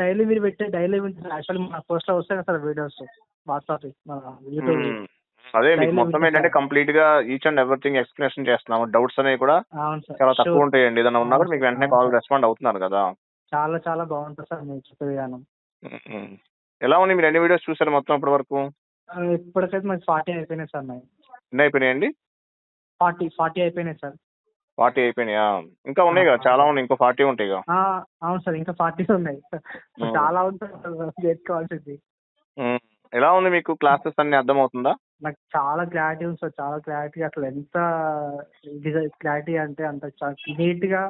Daily మీరు పెట్టే daily actually మన పోస్ట్లో వస్తాయి కదా సార్ వీడియోస్ వాట్సాప్ యూట్యూబ్. అదే మీకు మొత్తం ఏంటంటే. కంప్లీట్గా ఈచ్ అండ్ ఎవ్రీథింగ్ ఎక్స్ప్లెనేషన్ చేస్తున్నాము. డౌట్స్ అనేవి కూడా చాలా. తక్కువ ఉంటాయండి ఏదైనా ఉన్నా కూడా మీకు వెంటనే కాల్. రెస్పాండ్ అవుతున్నారు కదా. చాలా చాలా బాగుంటుంది సార్ మీరు చెప్పే విధానం. ఎలా ఉంది మీరు ఎన్ని వీడియోస్ చూసారు మొత్తం ఇప్పటి వరకు? ఇప్పటికైతే మాకు ఫార్టీ అయిపోయినాయి సార్ నాయి ఎన్ని అయిపోయినాయండి ఫార్టీ ఫార్టీ అయిపోయినాయి సార్. ఫార్టీ అయిపోయినాయా ఇంకా ఉన్నాయి కదా. చాలా ఉన్నాయి ఇంకో ఫార్టీ ఉంటాయి కదా అవును సార్ ఇంకా ఫార్టీ ఉన్నాయి. చాలా ఉంటుంది మ్మ్. ఎలా ఉంది మీకు క్లాసెస్ అన్ని అర్థమవుతుందా నాకు చాలా క్లారిటీ ఉంది సార్ చాలా క్లారిటీ అసలు ఎంత క్లారిటీ అంటే అంత నీట్గా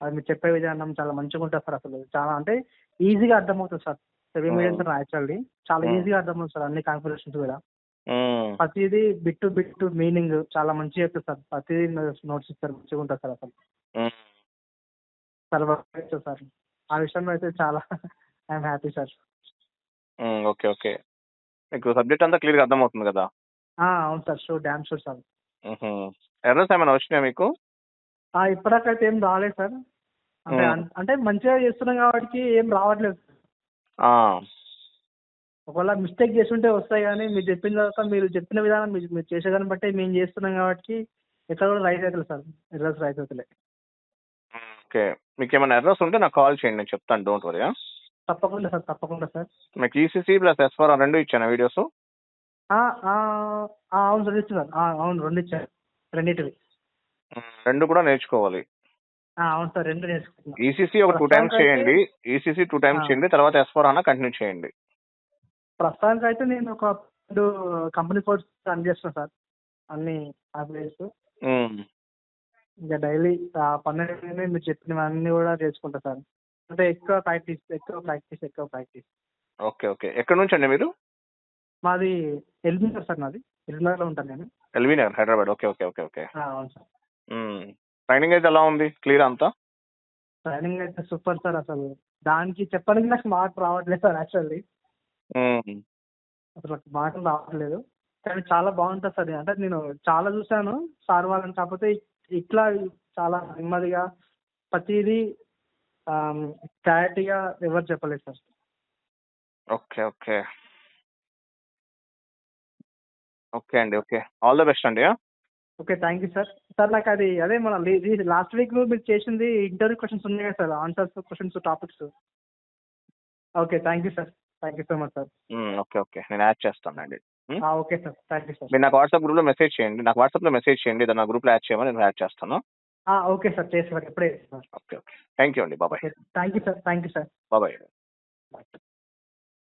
అది మీరు చెప్పే విధానం చాలా మంచిగా ఉంటుంది సార్ అసలు చాలా అంటే ఈజీగా అర్థమవుతుంది sir seven. Medium sir actually చాలా. ఈజీగా అర్థమవుతుంది సార్ అన్ని కాన్ఫిగరేషన్స్ కూడా. ప్రతిదీ బిట్ టు బిట్ మీనింగ్ చాలా మంచిగా చెప్తారు సార్ ప్రతిదీ నోట్స్ ఇస్తారు మంచిగా ఉంటుంది సార్ అసలు. ఇస్తారు సార్. ఆ విషయంలో అయితే చాలా I'm happy sir. Okay okay. మీకు సబ్జెక్ట్ అంతా క్లియర్గా అర్థమవుతుంది కదా? అవును sir. Sure damn sure sir. Errors ఏమైనా వచ్చినాయా మీకు? ఇప్పటికైతే ఏం రాలేదు సార్. అంటే అంటే మంచిగా చేస్తున్నాం కాబట్టి ఏం రావట్లేదు. ఒకవేళ మిస్టేక్ చేస్తుంటే వస్తాయి కానీ మీరు చెప్పిన తర్వాత మీరు చెప్పిన విధానం మీరు మీరు చేసేదాన్ని బట్టి మేము చేస్తున్నాం కాబట్టి ఎక్కడ కూడా రైట్ అవుతుంది సార్. ఎర్రర్స్ రైట్ అవుతలే ఓకే. మీకు ఏమైనా ఎర్రర్స్ ఉంటే నాకు కాల్ చేయండి నేను చెప్తాను. డోంట్ వరీ తప్పకుండా సార్ తప్పకుండా సార్. మీకు ఈసీసీ ప్లస్ ఎస్ఫోర్ రెండు ఇచ్చాను వీడియోస్? అవును సార్ ఇచ్చు సార్ ఆ, అవును రెండు ఇచ్చారు రెండింటివి. రెండు కూడా నేర్చుకోవాలి. అవును సార్ రెండు నేర్చుకుంటున్నాం. ఈసీసీ ఒక టూ టైమ్స్ చేయండి. ECC two times. చేయండి తర్వాత ఎస్ఫోర్ అన్న కంటిన్యూ చేయండి. ప్రస్తుతానికి అయితే నేను ఒక రెండు కంపెనీ కోర్స్ రన్ చేస్తాను సార్. అన్ని మ్మ్. ఇంకా డైలీ పన్నెండు మీరు చెప్పినవన్నీ కూడా చేసుకుంటా సార్. అంటే ఎక్కువ ప్రాక్టీస్ ఎక్కువ ప్రాక్టీస్ ఎక్కువ ప్రాక్టీస్. Okay okay. ఎక్కడి నుంచి అండి మీరు? మాది ఎల్బీనగర్ సార్ నాది ఎల్బీనగర్లో ఉంటాను నేను. LB Nagar Hyderabad. Okay okay okay okay. అవును సార్. ట్రైనింగ్ అయితే ఎలా ఉంది? క్లియర్ అంతా? ట్రైనింగ్ అయితే సూపర్ సార్ అసలు. దానికి చెప్పడానికి నాకు మాట రావట్లేదు సార్ యాక్చువల్లీ. అసలు మాటలు రావట్లేదు. కానీ చాలా బాగుంటుంది సార్ అంటే నేను చాలా చూశాను. సార్ వాళ్ళని కాకపోతే ఇట్లా చాలా నెమ్మదిగా ప్రతిదీ క్లారిటీగా ఎవరు చెప్పలేదు సార్. Okay okay. ఓకే అండి ఓకే. ఆల్ ద బెస్ట్ అండి ఆ? Okay thank you sir. Sir నాకు అది అదే మన లాస్ట్ వీక్ మీరు చేసింది ఇంటర్వ్యూ క్వశ్చన్స్ ఉన్నాయి కదా sir answers questions topics. Okay thank you sir. Thank you so much sir. Okay okay నేను యాడ్ చేస్తానండి? Okay sir thank you sir మీరు నాకు వాట్సాప్ గ్రూప్లో మెసేజ్ చేయండి. నాకు వాట్సాప్లో మెసేజ్ చేయండి. ఏదైనా గ్రూప్లో యాడ్ చేయమని నేను యాడ్ చేస్తాను. ఓకే సార్ చేసి సార్ ఎప్పుడే sir okay okay thank you అండి. Bye bye thank you sir thank you sir bye bye